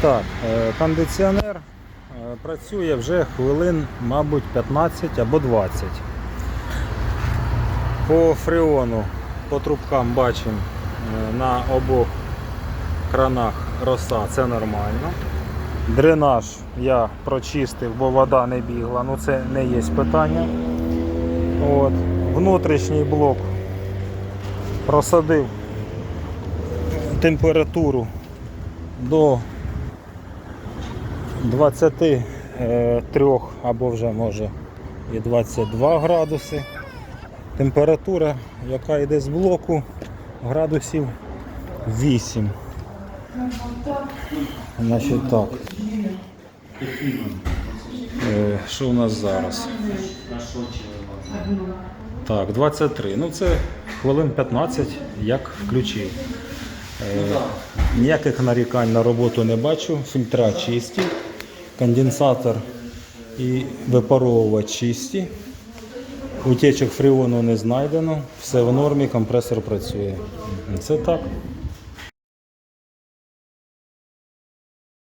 так, е, кондиціонер е, працює вже хвилин, мабуть, 15 або 20. По фреону, по трубкам бачимо е, на обох кранах роса, це нормально. Дренаж я прочистив, бо вода не бігла, ну це не є питання. От. Внутрішній блок просадив температуру до 23 або вже може і 22 градуси. Температура, яка йде з блоку, градусів 8. Значить так. Е, Що у нас зараз? Так, 23. Ну це хвилин 15, як включив. Е, Ніяких нарікань на роботу не бачу. Фільтра чисті, конденсатор і випаровувач чисті. Утечок фреону не знайдено, все в нормі, компресор працює. Це так.